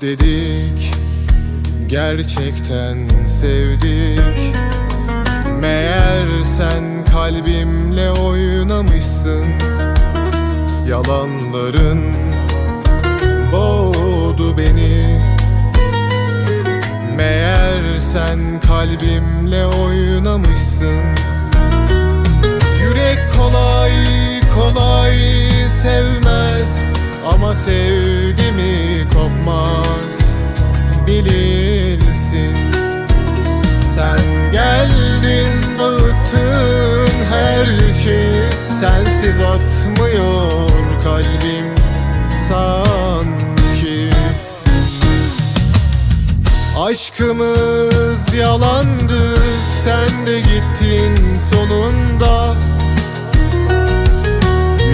dedik Gerçekten sevdik. Meğer sen kalbimle oynamışsın. Yalanların boğdu beni. Meğer sen kalbimle oynamışsın. Yürek kolay kolay sevmez şeyi Sensiz atmıyor kalbim sanki. Aşkımız yalandı Sen de gittin sonunda.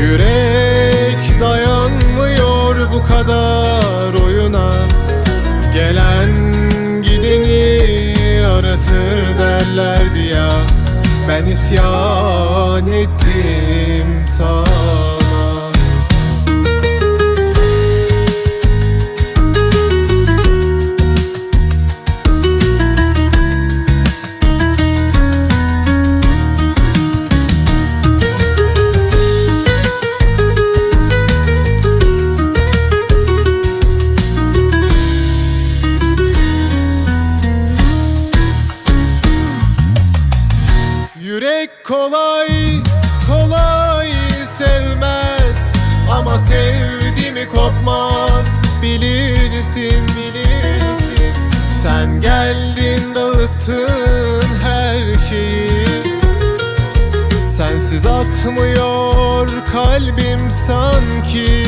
Yürek dayanmıyor bu kadar oyuna. Gelen gideni aratır derlerdi ya Ben isyan ettim sana Yürek kolay kolay sevmez. Ama sevdi mi kopmaz. Bilirsin bilirsin. Sen geldin dağıttın her şeyi. Sensiz atmıyor kalbim sanki.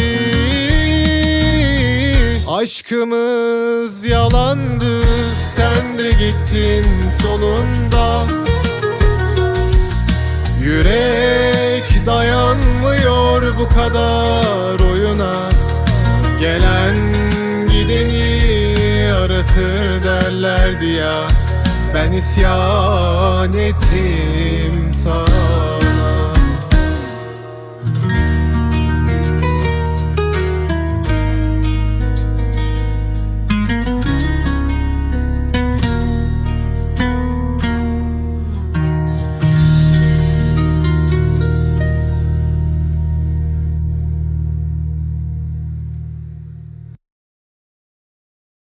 Aşkımız yalandı. Sen de gittin sonunda bu kadar oyuna. Gelen gideni aratır derlerdi ya. Ben isyan ettim sana